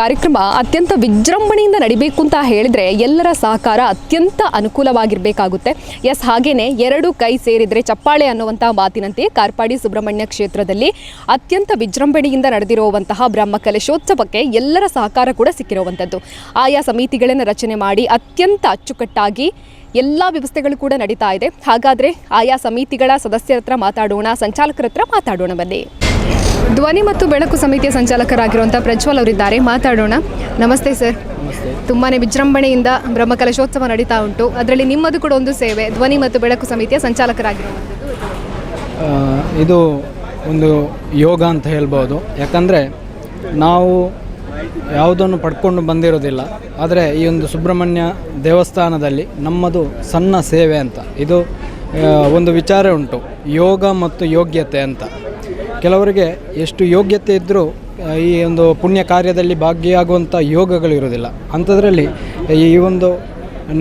ಕಾರ್ಯಕ್ರಮ ಅತ್ಯಂತ ವಿಜೃಂಭಣೆಯಿಂದ ನಡಿಬೇಕು ಅಂತ ಹೇಳಿದ್ರೆ ಎಲ್ಲರ ಸಹಕಾರ ಅತ್ಯಂತ ಅನುಕೂಲವಾಗಿರಬೇಕಾಗುತ್ತೆ. ಎಸ್, ಹಾಗೇನೆ ಎರಡು ಕೈ ಸೇರಿದ್ರೆ ಚಪ್ಪಾಳೆ ಅನ್ನುವಂಥ ಮಾತಿನಂತೆ ಕಾರ್ಪಾಡಿ ಸುಬ್ರಹ್ಮಣ್ಯ ಕ್ಷೇತ್ರದಲ್ಲಿ ಅತ್ಯಂತ ವಿಜೃಂಭಣೆಯಿಂದ ನಡೆದಿರುವಂತಹ ಬ್ರಹ್ಮ ಕಲಶೋತ್ಸವಕ್ಕೆ ಎಲ್ಲರ ಸಹಕಾರ ಕೂಡ ಸಿಕ್ಕಿರುವಂಥದ್ದು. ಆಯಾ ಸಮಿತಿಗಳನ್ನು ರಚನೆ ಮಾಡಿ ಅತ್ಯಂತ ಅಚ್ಚುಕಟ್ಟಾಗಿ ಎಲ್ಲ ವ್ಯವಸ್ಥೆಗಳು ಕೂಡ ನಡೀತಾ ಇದೆ. ಹಾಗಾದರೆ ಆಯಾ ಸಮಿತಿಗಳ ಸದಸ್ಯರ ಹತ್ರ ಮಾತಾಡೋಣ, ಸಂಚಾಲಕರ ಹತ್ರ ಮಾತಾಡೋಣ ಬನ್ನಿ. ಧ್ವನಿ ಮತ್ತು ಬೆಳಕು ಸಮಿತಿಯ ಸಂಚಾಲಕರಾಗಿರುವಂಥ ಪ್ರಜ್ವಲ್ ಅವರಿದ್ದಾರೆ. ಮಾತಾಡೋಣ. ನಮಸ್ತೆ ಸರ್. ತುಂಬಾ ವಿಜೃಂಭಣೆಯಿಂದ ಬ್ರಹ್ಮಕಲಶೋತ್ಸವ ನಡೀತಾ ಉಂಟು. ಅದರಲ್ಲಿ ನಿಮ್ಮದು ಕೂಡ ಒಂದು ಸೇವೆ ಧ್ವನಿ ಮತ್ತು ಬೆಳಕು ಸಮಿತಿಯ ಸಂಚಾಲಕರಾಗಿರುವಂಥದ್ದು. ಆ, ಇದು ಒಂದು ಯೋಗ ಅಂತ ಹೇಳ್ಬೋದು. ಯಾಕಂದರೆ ನಾವು ಯಾವುದನ್ನು ಪಡ್ಕೊಂಡು ಬಂದಿರೋದಿಲ್ಲ. ಆದರೆ ಈ ಒಂದು ಸುಬ್ರಹ್ಮಣ್ಯ ದೇವಸ್ಥಾನದಲ್ಲಿ ನಮ್ಮದು ಸಣ್ಣ ಸೇವೆ ಅಂತ. ಇದು ಒಂದು ವಿಚಾರ ಉಂಟು. ಯೋಗ ಮತ್ತು ಯೋಗ್ಯತೆ ಅಂತ. ಕೆಲವರಿಗೆ ಎಷ್ಟು ಯೋಗ್ಯತೆ ಇದ್ದರೂ ಈ ಒಂದು ಪುಣ್ಯ ಕಾರ್ಯದಲ್ಲಿ ಭಾಗಿಯಾಗುವಂಥ ಯೋಗಗಳು ಇರೋದಿಲ್ಲ ಅಂಥದ್ರಲ್ಲಿ ಈ ಒಂದು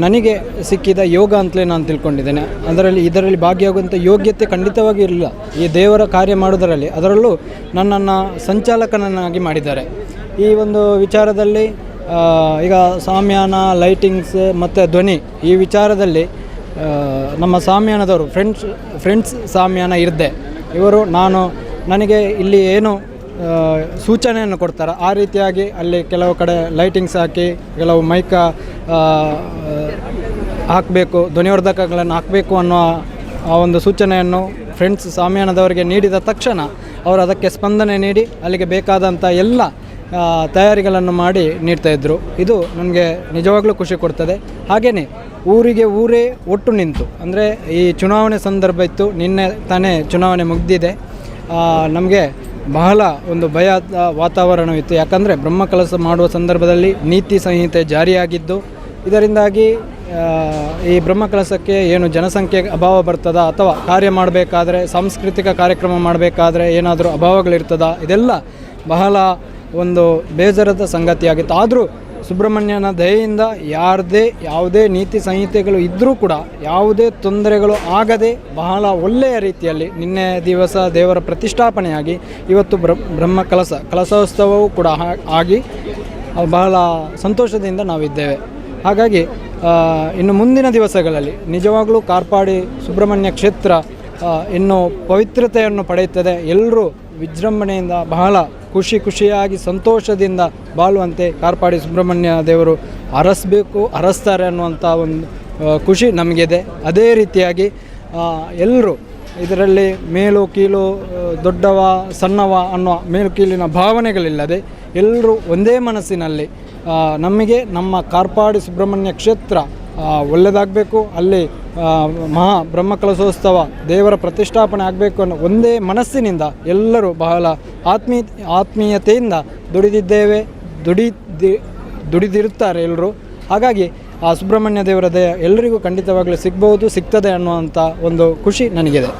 ನನಗೆ ಸಿಕ್ಕಿದ ಯೋಗ ಅಂತಲೇ ನಾನು ತಿಳ್ಕೊಂಡಿದ್ದೇನೆ. ಅದರಲ್ಲಿ ಇದರಲ್ಲಿ ಭಾಗಿಯಾಗುವಂಥ ಯೋಗ್ಯತೆ ಖಂಡಿತವಾಗಿ ಇರಲಿಲ್ಲ. ಈ ದೇವರ ಕಾರ್ಯ ಮಾಡೋದರಲ್ಲಿ ಅದರಲ್ಲೂ ನನ್ನನ್ನು ಸಂಚಾಲಕನನ್ನಾಗಿ ಮಾಡಿದ್ದಾರೆ. ಈ ಒಂದು ವಿಚಾರದಲ್ಲಿ ಈಗ ಸಾಮ್ಯಾನ, ಲೈಟಿಂಗ್ಸ್ ಮತ್ತು ಧ್ವನಿ ಈ ವಿಚಾರದಲ್ಲಿ ನಮ್ಮ ಸಾಮ್ಯಾನದವರು, ಫ್ರೆಂಡ್ಸ್ ಫ್ರೆಂಡ್ಸ್ ಸಾಮ್ಯಾನ ಇರದೆ. ಇವರು, ನಾನು ನನಗೆ ಇಲ್ಲಿ ಏನು ಸೂಚನೆಯನ್ನು ಕೊಡ್ತಾರೆ. ಆ ರೀತಿಯಾಗಿ ಅಲ್ಲಿ ಕೆಲವು ಕಡೆ ಲೈಟಿಂಗ್ಸ್ ಹಾಕಿ, ಕೆಲವು ಮೈಕ ಹಾಕಬೇಕು, ಧ್ವನಿವರ್ಧಕಗಳನ್ನು ಹಾಕಬೇಕು ಅನ್ನೋ ಆ ಒಂದು ಸೂಚನೆಯನ್ನು ಫ್ರೆಂಡ್ಸ್ ಸಾಮ್ಯಾನದವರಿಗೆ ನೀಡಿದ ತಕ್ಷಣ ಅವರು ಅದಕ್ಕೆ ಸ್ಪಂದನೆ ನೀಡಿ, ಅಲ್ಲಿಗೆ ಬೇಕಾದಂಥ ಎಲ್ಲ ತಯಾರಿಗಳನ್ನು ಮಾಡಿ ನೀಡ್ತಾಯಿದ್ರು ಇದು ನನಗೆ ನಿಜವಾಗ್ಲೂ ಖುಷಿ ಕೊಡ್ತದೆ. ಹಾಗೆಯೇ ಊರಿಗೆ ಊರೇ ಒಟ್ಟು ನಿಂತು, ಅಂದರೆ ಈ ಚುನಾವಣೆ ಸಂದರ್ಭ ಇತ್ತು, ನಿನ್ನೆ ತಾನೇ ಚುನಾವಣೆ ಮುಗ್ದಿದೆ. ನಮಗೆ ಬಹಳ ಒಂದು ಭಯ ವಾತಾವರಣವಿತ್ತು ಯಾಕಂದರೆ ಬ್ರಹ್ಮಕಲಸ ಮಾಡುವ ಸಂದರ್ಭದಲ್ಲಿ ನೀತಿ ಸಂಹಿತೆ ಜಾರಿಯಾಗಿದ್ದು, ಇದರಿಂದಾಗಿ ಈ ಈ ಬ್ರಹ್ಮಕಲಸಕ್ಕೆ ಏನು ಜನಸಂಖ್ಯೆ ಅಭಾವ ಬರ್ತದ ಅಥವಾ ಕಾರ್ಯ ಮಾಡಬೇಕಾದ್ರೆ, ಸಾಂಸ್ಕೃತಿಕ ಕಾರ್ಯಕ್ರಮ ಮಾಡಬೇಕಾದ್ರೆ ಏನಾದರೂ ಅಭಾವಗಳಿರ್ತದ? ಇದೆಲ್ಲ ಬಹಳ ಒಂದು ಬೇಜಾರದ ಸಂಗತಿಯಾಗಿತ್ತು. ಆದರೂ ಸುಬ್ರಹ್ಮಣ್ಯನ ದಯೆಯಿಂದ ಯಾರದೇ ಯಾವುದೇ ನೀತಿ ಸಂಹಿತೆಗಳು ಇದ್ದರೂ ಕೂಡ ಯಾವುದೇ ತೊಂದರೆಗಳು ಆಗದೆ ಬಹಳ ಒಳ್ಳೆಯ ರೀತಿಯಲ್ಲಿ ನಿನ್ನೆ ದಿವಸ ದೇವರ ಪ್ರತಿಷ್ಠಾಪನೆಯಾಗಿ ಇವತ್ತು ಬ್ರ, ಬ್ರಹ್ಮ ಕಲಸ, ಕಲಸೋತ್ಸವವು ಕೂಡ ಆಗಿ ಬಹಳ ಸಂತೋಷದಿಂದ ನಾವಿದ್ದೇವೆ. ಹಾಗಾಗಿ ಇನ್ನು ಮುಂದಿನ ದಿವಸಗಳಲ್ಲಿ ನಿಜವಾಗಲೂ ಕಾರ್ಪಾಡಿ ಸುಬ್ರಹ್ಮಣ್ಯ ಕ್ಷೇತ್ರ ಇನ್ನು ಪವಿತ್ರತೆಯನ್ನು ಪಡೆಯುತ್ತದೆ. ಎಲ್ಲರೂ ವಿಜೃಂಭಣೆಯಿಂದ ಬಹಳ ಖುಷಿ ಖುಷಿಯಾಗಿ ಸಂತೋಷದಿಂದ ಬಾಳುವಂತೆ ಕಾರ್ಪಾಡಿ ಸುಬ್ರಹ್ಮಣ್ಯ ದೇವರು ಅರಸಬೇಕು, ಅರಸ್ತಾರೆ ಅನ್ನುವಂಥ ಒಂದು ಖುಷಿ ನಮಗಿದೆ. ಅದೇ ರೀತಿಯಾಗಿ ಎಲ್ಲರೂ ಇದರಲ್ಲಿ ಮೇಲು ಕೀಲು ದೊಡ್ಡವ, ಸಣ್ಣವ ಅನ್ನೋ ಮೇಲು ಕೀಲಿನ ಭಾವನೆಗಳಿಲ್ಲದೆ ಎಲ್ಲರೂ ಒಂದೇ ಮನಸ್ಸಿನಲ್ಲಿ ನಮಗೆ ನಮ್ಮ ಕಾರ್ಪಾಡಿ ಸುಬ್ರಹ್ಮಣ್ಯ ಕ್ಷೇತ್ರ ಒಳ್ಳೆಯದಾಗಬೇಕು ಅಲ್ಲಿ ಮಹಾ ಬ್ರಹ್ಮಕಲಶೋತ್ಸವ ದೇವರ ಪ್ರತಿಷ್ಠಾಪನೆ ಆಗಬೇಕು ಅನ್ನೋ ಒಂದೇ ಮನಸ್ಸಿನಿಂದ ಎಲ್ಲರೂ ಬಹಳ ಆತ್ಮೀ, ಆತ್ಮೀಯತೆಯಿಂದ ದುಡಿದಿದ್ದೇವೆ, ದುಡಿ ದುಡಿದಿರುತ್ತಾರೆ ಎಲ್ಲರೂ. ಹಾಗಾಗಿ ಆ ಸುಬ್ರಹ್ಮಣ್ಯ ದೇವರ ದಯ ಎಲ್ಲರಿಗೂ ಖಂಡಿತವಾಗಲೂ ಸಿಗ್ಬೋದು ಸಿಗ್ತದೆ ಅನ್ನುವಂಥ ಒಂದು ಖುಷಿ ನನಗಿದೆ.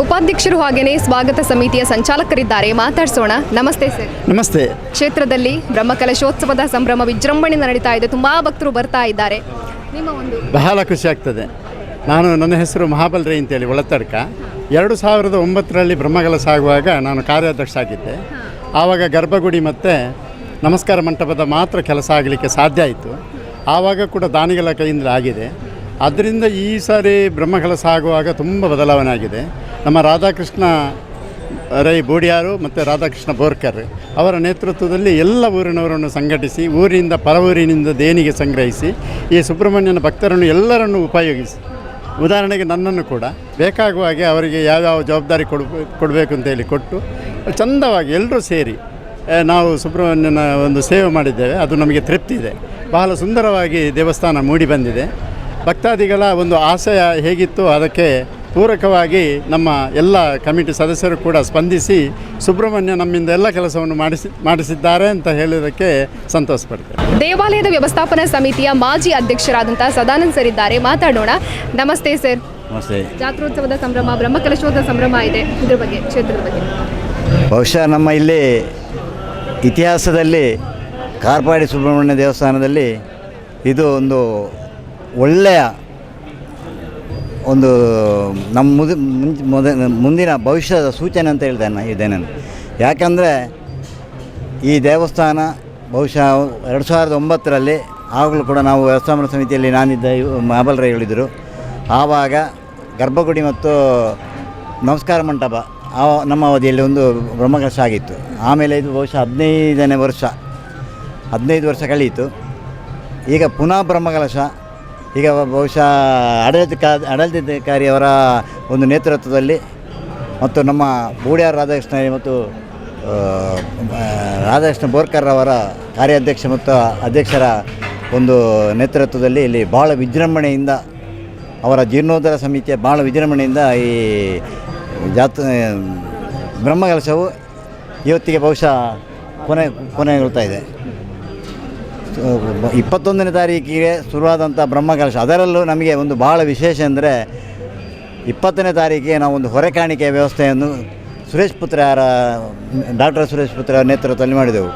ಉಪಾಧ್ಯಕ್ಷರು ಹಾಗೇನೆ ಸ್ವಾಗತ ಸಮಿತಿಯ ಸಂಚಾಲಕರಿದ್ದಾರೆ. ಮಾತಾಡಿಸೋಣ. ನಮಸ್ತೆ ಸರ್. ನಮಸ್ತೆ. ಕ್ಷೇತ್ರದಲ್ಲಿ ಬ್ರಹ್ಮಕಲಶೋತ್ಸವದ ಸಂಭ್ರಮ ವಿಜೃಂಭಣೆ ನಡೀತಾ ಇದೆ. ತುಂಬಾ ಭಕ್ತರು ಬರ್ತಾ ಇದ್ದಾರೆ. ನಿಮ್ಮ ಒಂದು ಬಹಳ ಖುಷಿ ಆಗ್ತದೆ. ನಾನು ನನ್ನ ಹೆಸರು ಮಹಾಬಲ್ ರೈ ಅಂತೇಳಿ ಒಳತಡ್ಕ. ಎರಡು ಸಾವಿರದ ಒಂಬತ್ತರಲ್ಲಿ ಬ್ರಹ್ಮಕಲಸ ಆಗುವಾಗ ನಾನು ಕಾರ್ಯಾಧ್ಯಕ್ಷ ಆಗಿದ್ದೆ. ಆವಾಗ ಗರ್ಭಗುಡಿ ಮತ್ತು ನಮಸ್ಕಾರ ಮಂಟಪದ ಮಾತ್ರ ಕೆಲಸ ಆಗಲಿಕ್ಕೆ ಸಾಧ್ಯ ಆಯಿತು. ಆವಾಗ ಕೂಡ ದಾನಿಗಳ ಕೈಯಿಂದ ಆಗಿದೆ. ಅದರಿಂದ ಈ ಸಾರಿ ಬ್ರಹ್ಮಕಲಶ ಆಗುವಾಗ ತುಂಬ ಬದಲಾವಣೆ ಆಗಿದೆ. ನಮ್ಮ ರಾಧಾಕೃಷ್ಣ ರೈ ಬೋಡಿಯಾರು ಮತ್ತು ರಾಧಾಕೃಷ್ಣ ಬೋರ್ಕರ್ ಅವರ ನೇತೃತ್ವದಲ್ಲಿ ಎಲ್ಲ ಊರಿನವರನ್ನು ಸಂಘಟಿಸಿ ಊರಿನಿಂದ ಪರವೂರಿನಿಂದ ದೇಣಿಗೆ ಸಂಗ್ರಹಿಸಿ, ಈ ಸುಬ್ರಹ್ಮಣ್ಯನ ಭಕ್ತರನ್ನು ಎಲ್ಲರನ್ನು ಉಪಯೋಗಿಸಿ. ಉದಾಹರಣೆಗೆ ನನ್ನನ್ನು ಕೂಡ. ಬೇಕಾಗುವ ಹಾಗೆ ಅವರಿಗೆ ಯಾವ್ಯಾವ ಜವಾಬ್ದಾರಿ ಕೊಡಬೇಕು ಕೊಡಬೇಕು ಅಂತೇಳಿ ಕೊಟ್ಟು, ಚಂದವಾಗಿ ಎಲ್ಲರೂ ಸೇರಿ ನಾವು ಸುಬ್ರಹ್ಮಣ್ಯನ ಒಂದು ಸೇವೆ ಮಾಡಿದ್ದೇವೆ. ಅದು ನಮಗೆ ತೃಪ್ತಿ ಇದೆ. ಬಹಳ ಸುಂದರವಾಗಿ ದೇವಸ್ಥಾನ ಮೂಡಿ ಬಂದಿದೆ. ಭಕ್ತಾದಿಗಳ ಒಂದು ಆಶಯ ಹೇಗಿತ್ತು, ಅದಕ್ಕೆ ಪೂರಕವಾಗಿ ನಮ್ಮ ಎಲ್ಲ ಕಮಿಟಿ ಸದಸ್ಯರು ಕೂಡ ಸ್ಪಂದಿಸಿ ಸುಬ್ರಹ್ಮಣ್ಯ ನಮ್ಮಿಂದ ಎಲ್ಲ ಕೆಲಸವನ್ನು ಮಾಡಿಸಿ ಮಾಡಿಸಿದ್ದಾರೆ ಅಂತ ಹೇಳೋದಕ್ಕೆ ಸಂತೋಷ ಪಡ್ತೇವೆ ದೇವಾಲಯದ ವ್ಯವಸ್ಥಾಪನಾ ಸಮಿತಿಯ ಮಾಜಿ ಅಧ್ಯಕ್ಷರಾದಂತಹ ಸದಾನಂದ್ ಸರ್ ಇದ್ದಾರೆ. ಮಾತಾಡೋಣ. ನಮಸ್ತೆ ಸರ್. ನಮಸ್ತೆ. ಜಾತ್ರೋತ್ಸವದ ಸಂಭ್ರಮ ಬ್ರಹ್ಮಕಲಶೋತ್ಸವ ಸಂಭ್ರಮ ಇದೆ. ಇದ್ರ ಬಗ್ಗೆ ಕ್ಷೇತ್ರದ ಬಗ್ಗೆ. ಬಹುಶಃ ನಮ್ಮ ಇಲ್ಲಿ ಇತಿಹಾಸದಲ್ಲಿ ಕಾರ್ಪಾಡಿ ಸುಬ್ರಹ್ಮಣ್ಯ ದೇವಸ್ಥಾನದಲ್ಲಿ ಇದು ಒಂದು ಒಳ್ಳೆಯ ಒಂದು ನಮ್ಮ ಮುದ ಮುಂಚೆ ಮೊದ, ಮುಂದಿನ ಭವಿಷ್ಯದ ಸೂಚನೆ ಅಂತ ಹೇಳ್ತೇನೆ ಇದೆ ನಾನು. ಯಾಕಂದರೆ, ಈ ದೇವಸ್ಥಾನ ಬಹುಶಃ ಎರಡು ಸಾವಿರದ ಒಂಬತ್ತರಲ್ಲಿ ಆಗಲೂ ಕೂಡ ನಾವು ವ್ಯವಸ್ಥಾಪನ ಸಮಿತಿಯಲ್ಲಿ ನಾನಿದ್ದ ಇವ್- ಮಹಾಬಲ್ ರೈ ಹೇಳಿದರು. ಆವಾಗ ಗರ್ಭಗುಡಿ ಮತ್ತು ನಮಸ್ಕಾರ ಮಂಟಪ ಆ ನಮ್ಮ ಅವಧಿಯಲ್ಲಿ ಒಂದು ಬ್ರಹ್ಮಕಲಶ ಆಗಿತ್ತು. ಆಮೇಲೆ ಇದು ಬಹುಶಃ ಹದಿನೈದನೇ ವರ್ಷ, ಹದಿನೈದು ವರ್ಷ ಕಳೆಯಿತು ಈಗ ಪುನಃ ಬ್ರಹ್ಮಕಲಶ ಈಗ ಬಹುಶಃ ಆಡಳಿತ ಆಡಳಿತಾಧಿಕಾರಿಯವರ ಒಂದು ನೇತೃತ್ವದಲ್ಲಿ ಮತ್ತು ನಮ್ಮ ಬೂಡಿಯಾರ್ ರಾಧಾಕೃಷ್ಣ ಮತ್ತು ರಾಧಾಕೃಷ್ಣ ಬೋರ್ಕರ್ ಅವರ ಕಾರ್ಯಾಧ್ಯಕ್ಷ ಮತ್ತು ಅಧ್ಯಕ್ಷರ ಒಂದು ನೇತೃತ್ವದಲ್ಲಿ ಇಲ್ಲಿ ಭಾಳ ವಿಜೃಂಭಣೆಯಿಂದ ಅವರ ಜೀರ್ಣೋದ್ಧಾರ ಸಮಿತಿಯ ಭಾಳ ವಿಜೃಂಭಣೆಯಿಂದ ಈ ಜಾತ ಬ್ರಹ್ಮಕಲಶವು ಇವತ್ತಿಗೆ ಬಹುಶಃ ಕೊನೆ, ಕೊನೆಗೊಳ್ತಾ ಇದೆ. ಇಪ್ಪತ್ತೊಂದನೇ ತಾರೀಕಿಗೆ ಶುರುವಾದಂಥ ಬ್ರಹ್ಮಕಲಶ, ಅದರಲ್ಲೂ ನಮಗೆ ಒಂದು ಭಾಳ ವಿಶೇಷ ಅಂದರೆ ಇಪ್ಪತ್ತನೇ ತಾರೀಕಿಗೆ ನಾವು ಒಂದು ಹೊರೆ ಕಾಣಿಕೆಯ ವ್ಯವಸ್ಥೆಯನ್ನು ಸುರೇಶ್ ಪುತ್ರರ ಡಾಕ್ಟರ್ ಸುರೇಶ್ ಪುತ್ರ ನೇತೃತ್ವದಲ್ಲಿ ಮಾಡಿದೆವು.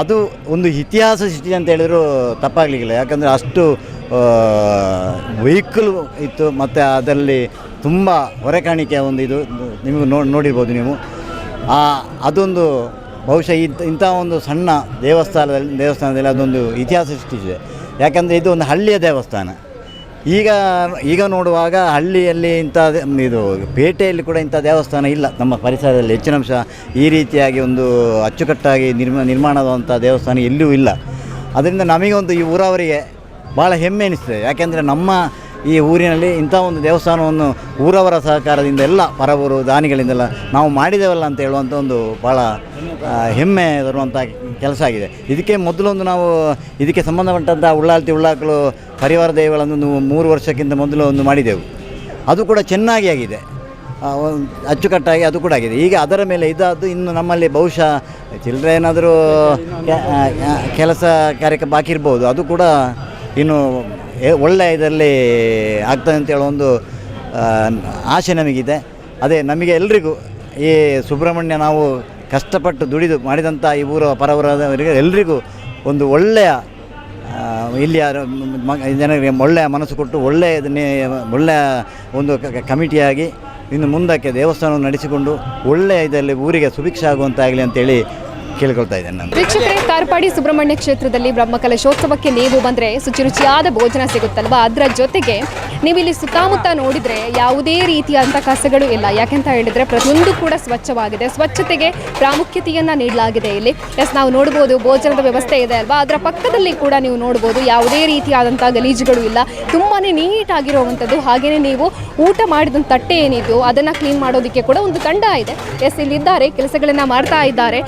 ಅದು ಒಂದು ಇತಿಹಾಸ ಸೃಷ್ಟಿ ಅಂತ ಹೇಳಿದರೂ ತಪ್ಪಾಗಲಿಕ್ಕಿಲ್ಲ. ಯಾಕಂದರೆ ಅಷ್ಟು ವೆಹಿಕಲ್ ಇತ್ತು, ಮತ್ತು ಅದರಲ್ಲಿ ತುಂಬ ಹೊರೆ ಕಾಣಿಕೆಯ ಒಂದು ಇದು, ನಿಮಗೆ ನೋಡಿ ನೋಡಿರ್ಬೋದು ನೀವು. ಅದೊಂದು ಬಹುಶಃ ಇಂಥ ಇಂಥ ಒಂದು ಸಣ್ಣ ದೇವಸ್ಥಾನದಲ್ಲಿ ದೇವಸ್ಥಾನದಲ್ಲಿ ಅದೊಂದು ಇತಿಹಾಸ ಸೃಷ್ಟಿಸಿದೆ. ಯಾಕಂದರೆ ಇದು ಒಂದು ಹಳ್ಳಿಯ ದೇವಸ್ಥಾನ. ಈಗ ಈಗ ನೋಡುವಾಗ ಹಳ್ಳಿಯಲ್ಲಿ ಇಂಥ ಇದು ಪೇಟೆಯಲ್ಲಿ ಕೂಡ ಇಂಥ ದೇವಸ್ಥಾನ ಇಲ್ಲ. ನಮ್ಮ ಪರಿಸರದಲ್ಲಿ ಹೆಚ್ಚಿನ ಅಂಶ ಈ ರೀತಿಯಾಗಿ ಒಂದು ಅಚ್ಚುಕಟ್ಟಾಗಿ ನಿರ್ಮ, ನಿರ್ಮಾಣವಾದಂಥ ದೇವಸ್ಥಾನ ಎಲ್ಲಿಯೂ ಇಲ್ಲ. ಅದರಿಂದ ನಮಗೊಂದು ಈ ಊರವರಿಗೆ ಭಾಳ ಹೆಮ್ಮೆ ಅನಿಸ್ತದೆ ಯಾಕೆಂದರೆ ನಮ್ಮ ಈ ಊರಿನಲ್ಲಿ ಇಂಥ ಒಂದು ದೇವಸ್ಥಾನವನ್ನು ಊರವರ ಸಹಕಾರದಿಂದ ಎಲ್ಲ ಪರವರು ದಾನಿಗಳಿಂದೆಲ್ಲ ನಾವು ಮಾಡಿದ್ದೇವಲ್ಲ ಅಂತ ಹೇಳುವಂಥ ಒಂದು ಭಾಳ ಹೆಮ್ಮೆ ತರುವಂಥ ಕೆಲಸ ಆಗಿದೆ. ಇದಕ್ಕೆ ಮೊದಲೊಂದು ನಾವು ಇದಕ್ಕೆ ಸಂಬಂಧಪಟ್ಟಂಥ ಉಳ್ಳಾಲ್ತಿ ಉಳ್ಳಾಕಲು ಪರಿವಾರ ದೇವಗಳನ್ನು ಮೂರು ವರ್ಷಕ್ಕಿಂತ ಮೊದಲು ಒಂದು ಮಾಡಿದೆವು. ಅದು ಕೂಡ ಚೆನ್ನಾಗಿ ಆಗಿದೆ. ಅಚ್ಚುಕಟ್ಟಾಗಿ ಅದು ಕೂಡ ಆಗಿದೆ. ಈಗ ಅದರ ಮೇಲೆ ಇದಾದ್ದು ಇನ್ನು ನಮ್ಮಲ್ಲಿ ಬಹುಶಃ ಚಿಲ್ಲರೆ ಏನಾದರೂ ಕೆಲಸ ಕಾರ್ಯಕ್ಕೆ ಬಾಕಿ ಇರ್ಬೋದು. ಅದು ಕೂಡ ಇನ್ನು ಒಳ್ಳೆಯ ಇದರಲ್ಲಿ ಆಗ್ತದೆ ಅಂತ ಹೇಳೋ ಒಂದು ಆಶೆ ನಮಗಿದೆ. ಅದೇ ನಮಗೆ ಎಲ್ರಿಗೂ ಈ ಸುಬ್ರಹ್ಮಣ್ಯ ನಾವು ಕಷ್ಟಪಟ್ಟು ದುಡಿದು ಮಾಡಿದಂಥ ಈ ಊರ ಪರವರದವರಿಗೆ ಎಲ್ರಿಗೂ ಒಂದು ಒಳ್ಳೆಯ ಇಲ್ಲಿಯ ಜನರಿಗೆ ಒಳ್ಳೆಯ ಮನಸ್ಸು ಕೊಟ್ಟು ಒಳ್ಳೆಯ ಒಳ್ಳೆಯ ಒಂದು ಕಮಿಟಿಯಾಗಿ ಇನ್ನು ಮುಂದಕ್ಕೆ ದೇವಸ್ಥಾನವನ್ನು ನಡೆಸಿಕೊಂಡು ಒಳ್ಳೆಯ ಇದರಲ್ಲಿ ಊರಿಗೆ ಸುಭಿಕ್ಷೆ ಆಗುವಂತಾಗಲಿ ಅಂತೇಳಿ ಕೇಳ್ಕೊಳ್ತಾ ಇದ್ದೇನೆ ನಾನು. ವೀಕ್ಷಕರೇ ಕಾರ್ಪಾಡಿ ಸುಬ್ರಹ್ಮಣ್ಯ ಕ್ಷೇತ್ರದಲ್ಲಿ ಬ್ರಹ್ಮಕಲಶೋತ್ಸವಕ್ಕೆ ನೀವು ಬಂದರೆ ಶುಚಿರುಚಿಯಾದ ಭೋಜನ ಸಿಗುತ್ತಲ್ವಾ? ಅದರ ಜೊತೆಗೆ ನೀವು ಇಲ್ಲಿ ಸುತ್ತಮುತ್ತ ನೋಡಿದರೆ ಯಾವುದೇ ರೀತಿಯಾದಂಥ ಕಸಗಳು ಇಲ್ಲ. ಯಾಕೆಂತ ಹೇಳಿದರೆ ಪ್ರತಿಯೊಂದು ಕೂಡ ಸ್ವಚ್ಛವಾಗಿದೆ. ಸ್ವಚ್ಛತೆಗೆ ಪ್ರಾಮುಖ್ಯತೆಯನ್ನು ನೀಡಲಾಗಿದೆ ಇಲ್ಲಿ. ಎಸ್, ನಾವು ನೋಡ್ಬೋದು ಭೋಜನದ ವ್ಯವಸ್ಥೆ ಇದೆ ಅಲ್ವಾ? ಅದರ ಪಕ್ಕದಲ್ಲಿ ಕೂಡ ನೀವು ನೋಡ್ಬೋದು ಯಾವುದೇ ರೀತಿಯಾದಂಥ ಗಲೀಜುಗಳು ಇಲ್ಲ. ತುಂಬಾ ನೀಟಾಗಿರುವಂಥದ್ದು. ಹಾಗೆಯೇ ನೀವು ಊಟ ಮಾಡಿದಂಥ ತಟ್ಟೆ ಏನಿದೆಯೋ ಅದನ್ನು ಕ್ಲೀನ್ ಮಾಡೋದಕ್ಕೆ ಕೂಡ ಒಂದು ತಂಡ ಇದೆ. ಎಸ್, ಇಲ್ಲಿದ್ದಾರೆ, ಕೆಲಸಗಳನ್ನು ಮಾಡ್ತಾ ಇದ್ದಾರೆ.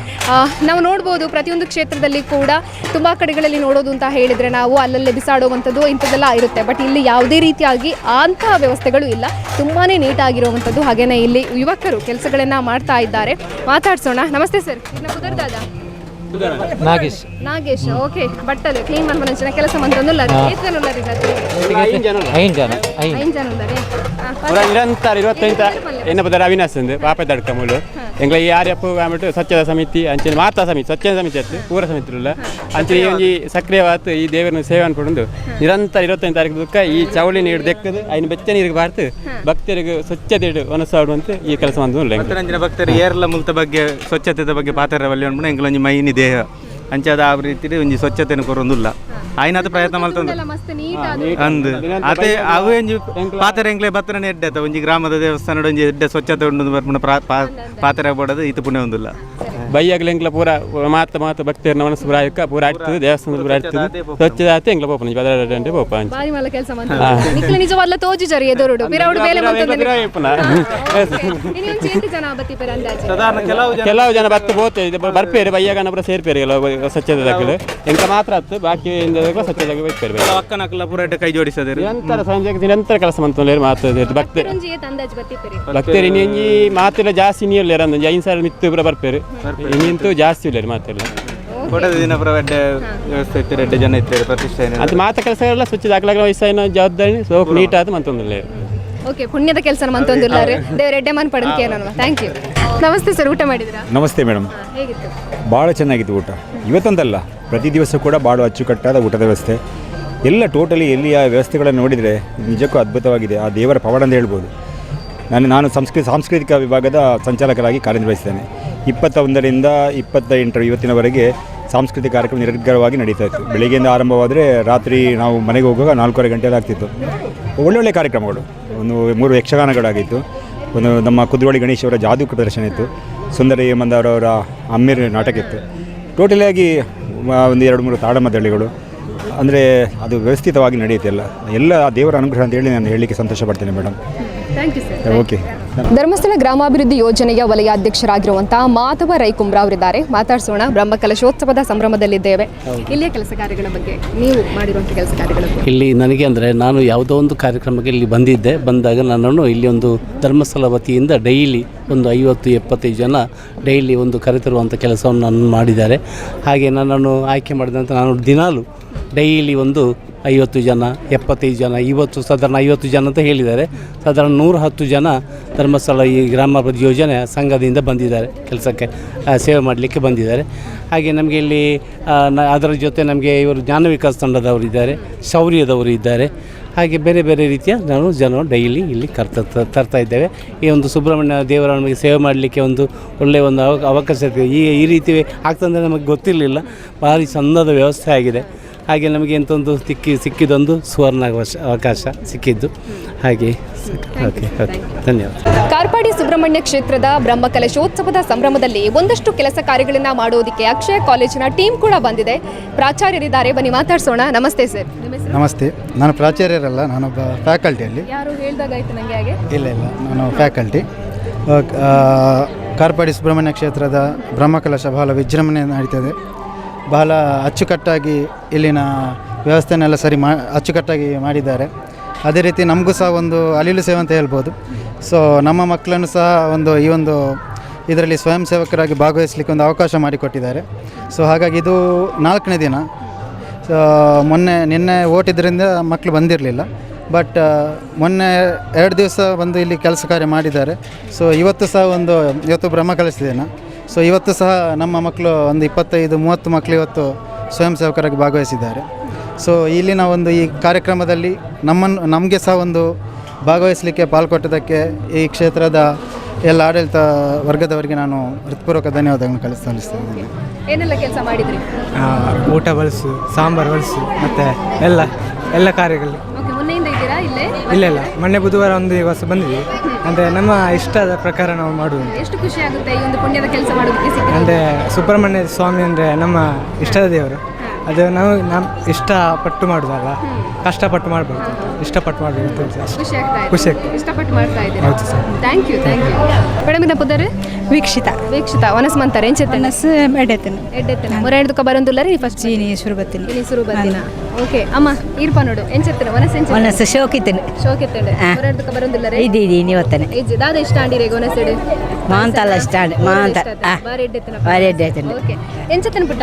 ನಾವು ನೋಡ್ಬೋದು ಪ್ರತಿಯೊಂದು ಕ್ಷೇತ್ರದಲ್ಲಿ ಕೂಡ ತುಂಬ ಕಡೆಗಳಲ್ಲಿ ನೋಡೋದು ಅಂತ ಹೇಳಿದರೆ ನಾವು ಅಲ್ಲಲ್ಲೇ ಬಿಸಾಡುವಂಥದ್ದು ಇಂಥದ್ದೆಲ್ಲ ಇರುತ್ತೆ. ಬಟ್ ಇಲ್ಲಿ ಯಾವುದೇ ರೀತಿಯಾಗಿ ಅಂತಹ ವ್ಯವಸ್ಥೆಗಳು ಇಲ್ಲ. ತುಂಬಾ ನೀಟಾಗಿರುವಂಥದ್ದು ಹಾಗೆಯೇ ಇಲ್ಲಿ ಯುವಕರು ಕೆಲಸಗಳನ್ನು ಮಾಡ್ತಾ ಇದ್ದಾರೆ. ಮಾತಾಡ್ಸೋಣ. ನಮಸ್ತೆ ಸರ್ ಇನ್ನ ಕುದರ್ದಾದ ನಾಗೇಶ್. ನಾಗೇಶ್. ಓಕೆ ಬಟ್ಟಲು ಕ್ಲೀನ್ ಮಾಡ್ಕೊಂಡು ಕೆಲಸ ಮಾಡ್ತಾರೆ ಎಷ್ಟು ಜನ ಉಳ್ಳಾರಿ. ಐದು ಜನ. ಐದು ಐದು ಜನ ಉಳ್ಳಾರಿ. ನಿರಂತರ ಎನ್ನ ಪದರ ಅವಿನಾಶ್ ಅಂದು ಪಾಪ ತಡ್ಕ ಮೂಲು ಎಂಗ್ಲ ಈ ಆರ್ಯಪ್ಪು ಆಮೇಲೆ ಸ್ವಚ್ಛತಾ ಸಮಿತಿ ಅಂಚೆ ಮಾತಾ ಸಮಿತಿ ಸ್ವಚ್ಛತಾ ಸಮಿತಿ ಅತ್ತು ಪೂರ ಸಮಿತಿ ಇಲ್ಲ ಅಂಚೆ ಈ ಒಂಜಿ ಸಕ್ರಿಯವಾತು ಈ ದೇವರನ್ನ ಸೇವೆ ಅನ್ಕೊಂಡು ನಿರಂತರ ಇರುವತ್ತೈದು ತಾರೀಕು ದುಃಖ ಈ ಚೌಳಿ ನೀರು ದೆಕ್ಕದು ಐನು ಬೆಚ್ಚ ನೀರಿಗೆ ಬಾರ್ತು ಭಕ್ತರಿಗೆ ಸ್ವಚ್ಛತೆ ಒನಸಾಡುವಂತ ಈ ಕೆಲಸ ಒಂದು ಪತ್ತರಂಜನ ಭಕ್ತರು ಏರ್ಲ ಮುಲ್ತ ಬಗ್ಗೆ ಸ್ವಚ್ಛತೆ ಬಗ್ಗೆ ಪಾತ್ರ ಒಲ್ಲೆ ಅನ್ಬಿಟ್ಟು ಎಂಗ್ಲೊಂಜಿ ಮೈನಿ ದೇಹ ಅಂಚಾದ ಆ ರೀತಿ ಒಂಜಿ ಸ್ವಚ್ಛತೆನ ಕೊರೊಂದುಲ್ಲ. ಆಯ್ನತ ಪ್ರಯತ್ನ ಮಲ್ತಂದು ನೀಟ್ ಅಂದ್. ಅತೆ ಅವು ಒಂಜಿ ಪಾತ್ರ ಎಂಗ್ಲೆ ಬತ್ತನ ಎಡ್ಡೆತ ಒಂಜಿ ಗ್ರಾಮದ ದೇವಸ್ಥಾನ ಒಂಜಿ ಎಡ್ಡೆ ಸ್ವಚ್ಛತೆ ಉಂಡು ಬರ್ಪುನ ಪಾತ್ರ ಬೋಡದು ಇತ್ತು ಪುಣ್ಯ ಒಂದುಲ್ಲ ಬೈಯಾಗಲ ಎಂಗ್ಲ ಪೂರ ಮಾತ ಮಾತ ಭಕ್ತಿಯರ್ನ ಮನಸ್ಸು ಪೂರ ಆಯ್ಕ ಪೂರ ಆಗ್ತದೆ ದೇವಸ್ಥಾನದ ಪೂರ ಆಗ್ತದೆ. ಸ್ವಚ್ಛದಾತೆ ಎಂಗ್ಲ ಪೋಪ ನಿಜ ಪೋಪ ಬಾರಿ ಮಲ್ಲ ಕೆಲಸ ಮಾಡ್ತಾರೆ ನಿಕ್ಲ ನಿಜವಲ್ಲ ತೋಜು ಜರಿ ಎದುರುಡು. ಪಿರೌಡು ಬೇಲೆ ಪೇರ ಕೆಲವು ಜನ ಕೆಲವು ಜನ ಬತ್ತ ಹೋಗ್ತೇವೆ. ಇದು ಬರ್ಪೇರಿ ಬೈಯಾಗನ ಪೂರ ಸೇರ್ಪೇರಿ ಕೆಲವು ಸ್ವಚ್ಛತೆ ದಾಖಲೆ ಎಂಕ ಮಾತ್ರ ಹತ್ತು ಬಾಕಿ ಸ್ವಚ್ಛತೆ ಕೆಲವು ಅಕ್ಕನಕ್ಕಲ ಪೂರೈಟ ಕೈ ಜೋಡಿಸದಿರು ನಿರಂತರ ಸಂಜೆ ನಿರಂತರ ಕೆಲಸ ಮಂತಂದ್ರೆ ಮಾತು ಭಕ್ತಿ ಭಕ್ತಿ ಮಾತಿಲ್ಲ ಅಂದಾಜು ಬತ್ತಿ ಪೇರಿ. ಭಕ್ತರು ಇನ್ನಿ ಮಾತೆಲ್ಲ ಜಾಸ್ತಿ ನೀರ್ಲಿ ಜೈನ್ ಐದು ಸಾವಿರ ಮಿತ್ತು ಪೂರ ಬರ್ಪೇರು. ಇನ್ನಿಂತೂ ಜಾಸ್ತಿ ಇಲ್ಲ ಮಾತೆಲ್ಲ ದಿನ ಪೂರ ವ್ಯವಸ್ಥೆ ಇತ್ತು ಜನ ಇದ್ದಾರೆ ಪ್ರತಿಷ್ಠೆ. ಅದು ಮಾತ ಕೆಲಸ ಎಲ್ಲ ಸ್ವಚ್ಛ ದಾಖಲಾಗ ವಯಸ್ಸಿನ ಜವಾಬ್ದಾರಿ ಸೋಕ್ ನೀಟ್ ಆದ ಮಂತೊಂದಿಲ್ಲ ಓಕೆ ಪುಣ್ಯದ ಕೆಲಸ ಮಂತೊಂದಿಲ್ಲ ರೀ. ದೇವ್ರ ಎಡ್ಡೆ ಮನ್ ಪಡಂಕೆ ಏನಲ್ವಾ ಥ್ಯಾಂಕ್ ಯು ನಮಸ್ತೆ ಸರ್ ಊಟ ಮಾಡಿದ್ರಾ? ನಮಸ್ತೆ ಮೇಡಮ್ ಹೇಗಿತ್ತು? ಭಾಳ ಚೆನ್ನಾಗಿತ್ತು ಊಟ. ಇವತ್ತೊಂದಲ್ಲ ಪ್ರತಿ ದಿವಸ ಕೂಡ ಭಾಳ ಅಚ್ಚುಕಟ್ಟಾದ ಊಟದ ವ್ಯವಸ್ಥೆ. ಎಲ್ಲ ಟೋಟಲಿ ಎಲ್ಲಿಯ ವ್ಯವಸ್ಥೆಗಳನ್ನು ನೋಡಿದರೆ ನಿಜಕ್ಕೂ ಅದ್ಭುತವಾಗಿದೆ. ಆ ದೇವರ ಪವಾಡ ಅಂತ ಹೇಳ್ಬೋದು. ನಾನು ನಾನು ಸಂಸ್ಕೃತಿ ಸಾಂಸ್ಕೃತಿಕ ವಿಭಾಗದ ಸಂಚಾಲಕರಾಗಿ ಕಾರ್ಯನಿರ್ವಹಿಸ್ತೇನೆ. ಇಪ್ಪತ್ತ ಒಂದರಿಂದ ಇಪ್ಪತ್ತ ಎಂಟರ ಇವತ್ತಿನವರೆಗೆ ಸಾಂಸ್ಕೃತಿಕ ಕಾರ್ಯಕ್ರಮ ನಿರರ್ಗರವಾಗಿ ನಡೀತಾ ಇತ್ತು. ಬೆಳಿಗ್ಗೆಯಿಂದ ಆರಂಭವಾದರೆ ರಾತ್ರಿ ನಾವು ಮನೆಗೆ ಹೋಗುವಾಗ ನಾಲ್ಕೂವರೆ ಗಂಟೆಯಲ್ಲಿ ಆಗ್ತಿತ್ತು. ಒಳ್ಳೊಳ್ಳೆ ಕಾರ್ಯಕ್ರಮಗಳು. ಒಂದು ಮೂರು ಯಕ್ಷಗಾನಗಳಾಗಿತ್ತು. ಒಂದು ನಮ್ಮ ಕುದ್ರೋಳಿ ಗಣೇಶ್ ಅವರ ಜಾದೂ ಪ್ರದರ್ಶನ ಇತ್ತು. ಸುಂದರಿ ಮಂದಾರವರ ಅಮ್ಮೀರ್ ನಾಟಕ ಇತ್ತು. ಟೋಟಲಿಯಾಗಿ ಒಂದು ಎರಡು ಮೂರು ತಾಳಮದ್ದಳೆಗಳು. ಅಂದರೆ ಅದು ವ್ಯವಸ್ಥಿತವಾಗಿ ನಡೆಯುತ್ತೆ ಎಲ್ಲ. ದೇವರ ಅನುಗ್ರಹ ಅಂತ ಹೇಳಿ ನಾನು ಹೇಳಲಿಕ್ಕೆ ಸಂತೋಷ ಪಡ್ತೇನೆ madam thank you sir okay Dharmasthala ಗ್ರಾಮಾಭಿವೃದ್ಧಿ ಯೋಜನೆಯ ವಲಯಾಧ್ಯಕ್ಷರಾಗಿರುವಂತಹ ಮಾಧವ ರೈಕುಂಬ್ರ ಅವರಿದ್ದಾರೆ ಬ್ರಹ್ಮ ಕಲಶೋತ್ಸವದ ಸಂಭ್ರಮದಲ್ಲಿದ್ದೇವೆ ಇಲ್ಲಿಯ ಕೆಲಸ ಕಾರ್ಯಗಳ ಬಗ್ಗೆ ನೀವು ಮಾಡಿರುವಂಥ ಕೆಲಸ ಕಾರ್ಯಗಳ ಇಲ್ಲಿ ನನಗೆ ಅಂದರೆ ನಾನು ಯಾವುದೋ ಒಂದು ಕಾರ್ಯಕ್ರಮಕ್ಕೆ ಇಲ್ಲಿ ಬಂದಿದ್ದೆ. ಬಂದಾಗ ನನ್ನನ್ನು ಇಲ್ಲಿ ಒಂದು ಧರ್ಮಸ್ಥಳ ವತಿಯಿಂದ ಡೈಲಿ ಒಂದು ಐವತ್ತು ಎಪ್ಪತ್ತೈದು ಜನ ಡೈಲಿ ಒಂದು ಕರೆತರುವಂಥ ಕೆಲಸವನ್ನು ನಾನು ಮಾಡಿದ್ದಾರೆ. ಹಾಗೆ ನನ್ನನ್ನು ಆಯ್ಕೆ ಮಾಡಿದಂಥ ನಾನು ದಿನಾಲು ಡೈಲಿ ಒಂದು ಐವತ್ತು ಜನ, ಎಪ್ಪತ್ತೈದು ಜನ, ಇವತ್ತು ಸಾಧಾರಣ ಐವತ್ತು ಜನ ಅಂತ ಹೇಳಿದ್ದಾರೆ. ಸಾಧಾರಣ ನೂರ ಹತ್ತು ಜನ ಧರ್ಮಸ್ಥಳ ಈ ಗ್ರಾಮಾಭಿವೃದ್ಧಿ ಯೋಜನೆ ಸಂಘದಿಂದ ಬಂದಿದ್ದಾರೆ, ಕೆಲಸಕ್ಕೆ ಸೇವೆ ಮಾಡಲಿಕ್ಕೆ ಬಂದಿದ್ದಾರೆ. ಹಾಗೆ ನಮಗೆ ಇಲ್ಲಿ ಅದರ ಜೊತೆ ನಮಗೆ ಇವರು ಜ್ಞಾನ ವಿಕಾಸ ತಂಡದವರು ಇದ್ದಾರೆ, ಶೌರ್ಯದವರು ಇದ್ದಾರೆ. ಹಾಗೆ ಬೇರೆ ಬೇರೆ ರೀತಿಯ ನಾನು ಜನ ಡೈಲಿ ಇಲ್ಲಿ ಕರ್ತ, ತರ್ತಾ ಇದ್ದೇವೆ. ಈ ಒಂದು ಸುಬ್ರಹ್ಮಣ್ಯ ದೇವರ ನಮಗೆ ಸೇವೆ ಮಾಡಲಿಕ್ಕೆ ಒಂದು ಒಳ್ಳೆಯ ಒಂದು ಅವ, ಅವಕಾಶ ಈ ಈ ರೀತಿ ಆಗ್ತಂದರೆ ನಮಗೆ ಗೊತ್ತಿರಲಿಲ್ಲ. ಭಾರಿ ಚಂದದ ವ್ಯವಸ್ಥೆ ಆಗಿದೆ. ಹಾಗೆ ನಮಗೆ ಎಂತೊಂದು ಸಿಕ್ಕಿ ಸಿಕ್ಕಿದೊಂದು ಸುವರ್ಣ ಅವಕಾಶ ಅವಕಾಶ ಸಿಕ್ಕಿದ್ದು. ಹಾಗೆ ಓಕೆ ಓಕೆ ಧನ್ಯವಾದ. ಕಾರ್ಪಾಡಿ ಸುಬ್ರಹ್ಮಣ್ಯ ಕ್ಷೇತ್ರದ ಬ್ರಹ್ಮಕಲಶೋತ್ಸವದ ಸಂಭ್ರಮದಲ್ಲಿ ಒಂದಷ್ಟು ಕೆಲಸ ಕಾರ್ಯಗಳನ್ನ ಮಾಡೋದಕ್ಕೆ ಅಕ್ಷಯ ಕಾಲೇಜಿನ ಟೀಮ್ ಕೂಡ ಬಂದಿದೆ. ಪ್ರಾಚಾರ್ಯರಿದ್ದಾರೆ ಬನ್ನಿ ಮಾತಾಡ್ಸೋಣ. ನಮಸ್ತೆ ಸರ್. ನಮಸ್ತೆ. ನಾನು ಪ್ರಾಚಾರ್ಯರಲ್ಲ ನಾನೊಬ್ಬ ಫ್ಯಾಕಲ್ಟಿಯಲ್ಲಿ. ಯಾರು ಹೇಳ್ದಾಗಾಯ್ತು ನನಗೆ ಹಾಗೆ? ಇಲ್ಲ ಇಲ್ಲ. ನಾನು ಫ್ಯಾಕಲ್ಟಿ. ಕಾರ್ಪಾಡಿ ಸುಬ್ರಹ್ಮಣ್ಯ ಕ್ಷೇತ್ರದ ಬ್ರಹ್ಮಕಲಶ ಬಹಳ ವಿಜೃಂಭಣೆ ನಡೀತದೆ. ಬಹಳ ಅಚ್ಚುಕಟ್ಟಾಗಿ ಇಲ್ಲಿನ ವ್ಯವಸ್ಥೆನೆಲ್ಲ ಸರಿ ಮಾ, ಅಚ್ಚುಕಟ್ಟಾಗಿ ಮಾಡಿದ್ದಾರೆ. ಅದೇ ರೀತಿ ನಮಗೂ ಸಹ ಒಂದು ಅಲಿಲು ಸೇವೆ ಅಂತ ಹೇಳ್ಬೋದು. ಸೊ ನಮ್ಮ ಮಕ್ಕಳನ್ನು ಸಹ ಒಂದು ಈ ಒಂದು ಇದರಲ್ಲಿ ಸ್ವಯಂ ಸೇವಕರಾಗಿ ಭಾಗವಹಿಸಲಿಕ್ಕೆ ಒಂದು ಅವಕಾಶ ಮಾಡಿಕೊಟ್ಟಿದ್ದಾರೆ. ಸೊ ಹಾಗಾಗಿ ಇದು ನಾಲ್ಕನೇ ದಿನ. ಸೊ ಮೊನ್ನೆ, ನಿನ್ನೆ ಓಟಿದ್ದರಿಂದ ಮಕ್ಕಳು ಬಂದಿರಲಿಲ್ಲ. ಬಟ್ ಮೊನ್ನೆ ಎರಡು ದಿವಸ ಬಂದು ಇಲ್ಲಿ ಕೆಲಸ ಕಾರ್ಯ ಮಾಡಿದ್ದಾರೆ. ಸೊ ಇವತ್ತು ಸಹ ಒಂದು, ಇವತ್ತು ಬ್ರಹ್ಮ ಕಲಿಸಿದ್ದೇನೆ ಸೊ ಇವತ್ತು ಸಹ ನಮ್ಮ ಮಕ್ಕಳು ಒಂದು ಇಪ್ಪತ್ತೈದು ಮೂವತ್ತು ಮಕ್ಕಳು ಇವತ್ತು ಸ್ವಯಂ ಸೇವಕರಾಗಿ ಭಾಗವಹಿಸಿದ್ದಾರೆ. ಸೊ ಇಲ್ಲಿನ ಒಂದು ಈ ಕಾರ್ಯಕ್ರಮದಲ್ಲಿ ನಮ್ಮನ್ನು ನಮಗೆ ಸಹ ಒಂದು ಭಾಗವಹಿಸಲಿಕ್ಕೆ ಪಾಲ್ಗೊಟ್ಟದಕ್ಕೆ ಈ ಕ್ಷೇತ್ರದ ಎಲ್ಲ ಆಡಳಿತ ವರ್ಗದವರಿಗೆ ನಾನು ಹೃತ್ಪೂರ್ವಕ ಧನ್ಯವಾದಗಳನ್ನು ಕಳಿಸ್ ಸಲ್ಲಿಸ್ತಿದ್ದೇನೆ ಏನೆಲ್ಲ ಕೆಲಸ ಮಾಡಿದ್ರಿ? ಊಟ ಬಳಸು ಸಾಂಬಾರು ಬಳಸು ಮತ್ತು ಎಲ್ಲ ಎಲ್ಲ ಕಾರ್ಯಗಳು. ಇಲ್ಲೇ? ಇಲ್ಲ ಇಲ್ಲ. ಮೊನ್ನೆ ಬುಧವಾರ ಒಂದು ದಿವಸ ಬಂದ್ವಿ. ಅಂದ್ರೆ ನಮ್ಮ ಇಷ್ಟದ ಪ್ರಕಾರ ನಾವು ಮಾಡುವುದು ಎಷ್ಟು ಖುಷಿ ಆಗುತ್ತೆ ಈ ಒಂದು ಪುಣ್ಯದ ಕೆಲಸ ಮಾಡೋದಕ್ಕೆ ಅಂದರೆ ಸುಬ್ರಹ್ಮಣ್ಯ ಸ್ವಾಮಿ ಅಂದ್ರೆ ನಮ್ಮ ಇಷ್ಟದ ದೇವರು. ಅದು ನಾವು ನಮ್ಮ ಇಷ್ಟಪಟ್ಟು ಮಾಡೋದಲ್ಲ ಕಷ್ಟಪಟ್ಟು ಮಾಡಬೇಕು ಇಷ್ಟಪಟ್ಟು ಮಾಡಬೇಕು ಖುಷಿ ಆಗ್ತಾ ಇದೆ. ಖುಷಿ ಆಗ್ತದೆ. ಇಷ್ಟಪಟ್ಟು ಮಾಡ್ತಾ ಇದ್ದೀನಿ ಹೌದು sir. Thank you thank you madam ಇನ್ನ ಪುದರ್? ವೀಕ್ಷಿತ. ವೀಕ್ಷಿತ. ವನಸ್ ಮಂತಾರೆ ಎಂಚೆತ್ತೆ ಮನಸ್ಸು ಎಡೆತನು ಎಡ್ಡೆತ್ತನ ಮೊರೆಡ್ದುಕ ಬರಂದುಲ್ಲ ರೀ ಫಸ್ಟ್ ಚೀನಿ ಶುರು ಬತ್ತೀನಿ ಇಲ್ಲಿ ಶುರು ಬಂದಿನ ಓಕೆ ಅಮ್ಮ ಇರ್ಪ ನೋಡು. ಎಂಚೆತ್ತನ ವನಸ್ ಎಂಚೆ ಮನಸ್ಸು ಶೋಕಿತನು. ಶೋಕೆತ್ತಂಡೆ ಮೊರೆಡ್ದುಕ ಬರಂದುಲ್ಲ ರೀ ಇದು ಇದು ನೀವತ್ತನೆ ಇದು ದಾದ ಇಷ್ಟ ಆಂಡಿರೆ ಎಡೆ ಮಾಂತಲ್ಲ ಇಷ್ಟ ಆಂಡಿ ಮಾಂತ. ಬಾರಿ ಎಡ್ಡೆತ್ತನ ಬಾರಿ ಎಡ್ಡೆತ್ತನೆ. ಓಕೆ ಎಂಚೆತ್ತನ ಪುಟ್ಟ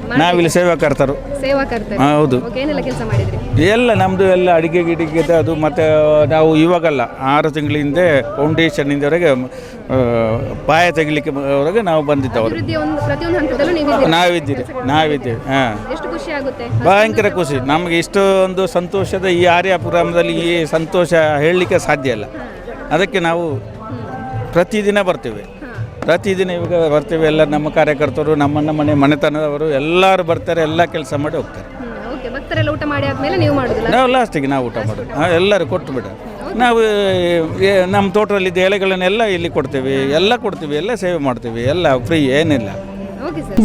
ನಾವಿಲ್ಲಿ ಸೇವಾಕರ್ತರು. ಸೇವಾ ಕರ್ತರು ಹಾ, ಹೌದು. ಓಕೆ ಏನೆಲ್ಲ ಕೆಲಸ ಮಾಡಿದ್ರಿ? ಎಲ್ಲ ನಮ್ಮದು ಎಲ್ಲ ಅಡಿಗೆ ಗಿಡಿಗೆ ಅದು ಮತ್ತು ನಾವು ಇವಾಗಲ್ಲ ಆರು ತಿಂಗಳ ಹಿಂದೆ ಫೌಂಡೇಶನ್ನಿಂದವರೆಗೆ ಪಾಯ ತೆಗಿಲಿಕ್ಕೆ ವರೆಗೆ ನಾವು ಬಂದಿದ್ದವರು ಅಭಿವೃದ್ಧಿ ಒಂದು ಪ್ರತಿಯೊಂದು ಹಂತದಲ್ಲೂ ನೀವು ಇದ್ದೀರಾ? ನಾವಿದ್ದೀರಿ ನಾವಿದ್ದೀವಿ ಹಾಂ. ಎಷ್ಟು ಖುಷಿ ಆಗುತ್ತೆ? ಭಯಂಕರ ಖುಷಿ. ನಮಗೆ ಇಷ್ಟೊಂದು ಸಂತೋಷದ ಈ ಆರ್ಯಾಪುರಮದಲ್ಲಿ ಈ ಸಂತೋಷ ಹೇಳಲಿಕ್ಕೆ ಸಾಧ್ಯ ಇಲ್ಲ. ಅದಕ್ಕೆ ನಾವು ಪ್ರತಿದಿನ ಬರ್ತೇವೆ. ಪ್ರತಿದಿನ ಇವಾಗ ಬರ್ತೀವಿ ಎಲ್ಲ ನಮ್ಮ ಕಾರ್ಯಕರ್ತರು ನಮ್ಮ ನಮ್ಮ ಮನೆ ಮನೆತನದವರು ಎಲ್ಲರೂ ಬರ್ತಾರೆ ಎಲ್ಲ ಕೆಲಸ ಮಾಡಿ ಹೋಗ್ತಾರೆ. ಓಕೆ ಭಕ್ತರೆಲ್ಲ ಊಟ ಮಾಡಿ ಆದ್ಮೇಲೆ ನೀವು ಮಾಡೋದಿಲ್ಲ? ನಾವು ಲಾಸ್ಟಿಗೆ ನಾವು ಊಟ ಮಾಡೋದು. ಹಾಂ ಎಲ್ಲರೂ ಕೊಟ್ಟು ಬಿಡ ನಾವು ಏ, ನಮ್ಮ ತೋಟದಲ್ಲಿದ್ದ ಎಲೆಗಳನ್ನೆಲ್ಲ ಇಲ್ಲಿ ಕೊಡ್ತೀವಿ ಎಲ್ಲ ಕೊಡ್ತೀವಿ ಎಲ್ಲ ಸೇವೆ ಮಾಡ್ತೀವಿ ಎಲ್ಲ ಫ್ರೀ ಏನಿಲ್ಲ.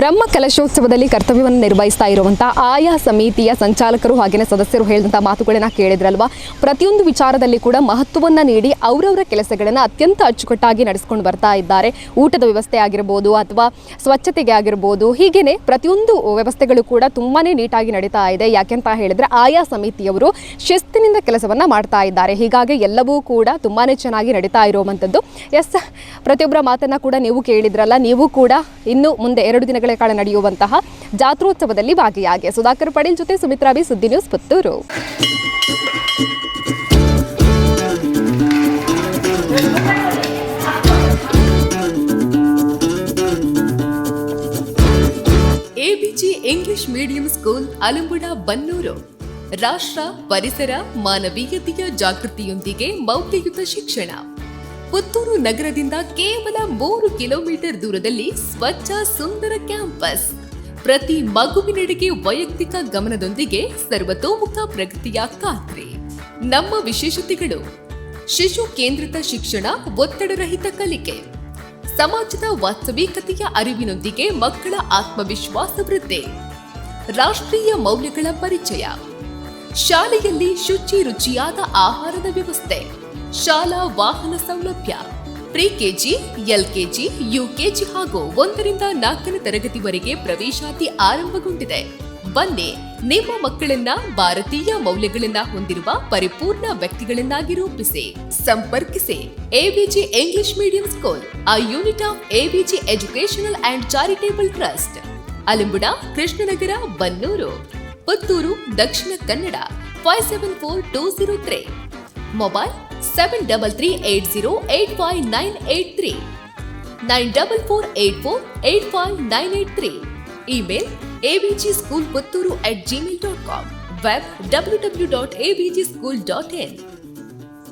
ಬ್ರಹ್ಮ ಕಲಶೋತ್ಸವದಲ್ಲಿ ಕರ್ತವ್ಯವನ್ನು ನಿರ್ವಹಿಸ್ತಾ ಇರುವಂತಹ ಆಯಾ ಸಮಿತಿಯ ಸಂಚಾಲಕರು ಹಾಗೆಯೇ ಸದಸ್ಯರು ಹೇಳಿದಂತಹ ಮಾತುಗಳನ್ನ ಕೇಳಿದ್ರಲ್ವಾ? ಪ್ರತಿಯೊಂದು ವಿಚಾರದಲ್ಲಿ ಕೂಡ ಮಹತ್ವವನ್ನು ನೀಡಿ ಅವರವರ ಕೆಲಸಗಳನ್ನು ಅತ್ಯಂತ ಅಚ್ಚುಕಟ್ಟಾಗಿ ನಡೆಸ್ಕೊಂಡು ಬರ್ತಾ ಇದ್ದಾರೆ. ಊಟದ ವ್ಯವಸ್ಥೆ ಆಗಿರ್ಬೋದು ಅಥವಾ ಸ್ವಚ್ಛತೆಗೆ ಆಗಿರ್ಬೋದು, ಹೀಗೇನೆ ಪ್ರತಿಯೊಂದು ವ್ಯವಸ್ಥೆಗಳು ಕೂಡ ತುಂಬಾನೇ ನೀಟಾಗಿ ನಡೀತಾ ಇದೆ. ಯಾಕೆಂತ ಹೇಳಿದ್ರೆ ಆಯಾ ಸಮಿತಿಯವರು ಶಿಸ್ತಿನಿಂದ ಕೆಲಸವನ್ನ ಮಾಡ್ತಾ ಇದ್ದಾರೆ. ಹೀಗಾಗಿ ಎಲ್ಲವೂ ಕೂಡ ತುಂಬಾನೇ ಚೆನ್ನಾಗಿ ನಡೀತಾ ಇರುವಂಥದ್ದು ಎಸ್, ಪ್ರತಿಯೊಬ್ಬರ ಮಾತನ್ನ ಕೂಡ ನೀವು ಕೇಳಿದ್ರಲ್ಲ, ನೀವು ಕೂಡ ಇನ್ನು ಮುಂದೆ ಎರಡು ದಿನಗಳ ಕಾಲ ನಡೆಯುವಂತಹ ಜಾತ್ರೋತ್ಸವದಲ್ಲಿ ಭಾಗಿಯಾಗಿ ಸುಧಾಕರ್ ಪಡೇಲ್ ಜೊತೆ Sumitra B Suddi news Puttur. ABG English medium school Alambuda Bannur ರಾಷ್ಟ್ರ ಪರಿಸರ ಮಾನವೀಯತೆಯ ಜಾಗೃತಿಯೊಂದಿಗೆ ಮೌಲ್ಯಯುತ ಶಿಕ್ಷಣ ಪುತ್ತೂರು ನಗರದಿಂದ ಕೇವಲ ಮೂರು ಕಿಲೋಮೀಟರ್ ದೂರದಲ್ಲಿ ಸ್ವಚ್ಛ ಸುಂದರ ಕ್ಯಾಂಪಸ್. ಪ್ರತಿ ಮಗುವಿನೆಡೆಗೆ ವೈಯಕ್ತಿಕ ಗಮನದೊಂದಿಗೆ ಸರ್ವತೋಮುಖ ಪ್ರಗತಿಯ ಖಾತ್ರಿ. ನಮ್ಮ ವಿಶೇಷತೆಗಳು, ಶಿಶು ಕೇಂದ್ರಿತ ಶಿಕ್ಷಣ ಒತ್ತಡರಹಿತ ಕಲಿಕೆ. ಸಮಾಜದ ವಾಸ್ತವಿಕತೆಯ ಅರಿವಿನೊಂದಿಗೆ ಮಕ್ಕಳ ಆತ್ಮವಿಶ್ವಾಸ ವೃದ್ಧಿ. ರಾಷ್ಟ್ರೀಯ ಮೌಲ್ಯಗಳ ಪರಿಚಯ. ಶಾಲೆಯಲ್ಲಿ ಶುಚಿ ರುಚಿಯಾದ ಆಹಾರದ ವ್ಯವಸ್ಥೆ. ಶಾಲಾ ವಾಹನ ಸೌಲಭ್ಯ. ಪ್ರಿಕೆಜಿ, ಎಲ್ಕೆಜಿ, ಯುಕೆಜಿ ಹಾಗೂ ಒಂದರಿಂದ ನಾಲ್ಕನೇ ತರಗತಿವರೆಗೆ ಪ್ರವೇಶಾತಿ ಆರಂಭಗೊಂಡಿದೆ. ಬನ್ನಿ, ನಿಮ್ಮ ಮಕ್ಕಳನ್ನ ಭಾರತೀಯ ಮೌಲ್ಯಗಳನ್ನ ಹೊಂದಿರುವ ಪರಿಪೂರ್ಣ ವ್ಯಕ್ತಿಗಳನ್ನಾಗಿ ರೂಪಿಸಿ. ಸಂಪರ್ಕಿಸಿ. ABG English medium school, a unit of ABG educational and charitable trust, Alimbuda, Krishnanagar, Bannur. Puttur, Dakshina Kannada, five seven four two zero three. Mobile seven double three eight zero eight five nine eight three nine double four eight four eight five nine eight three email ABG school Puttur at Gmail dot com web W W dot ABG school dot in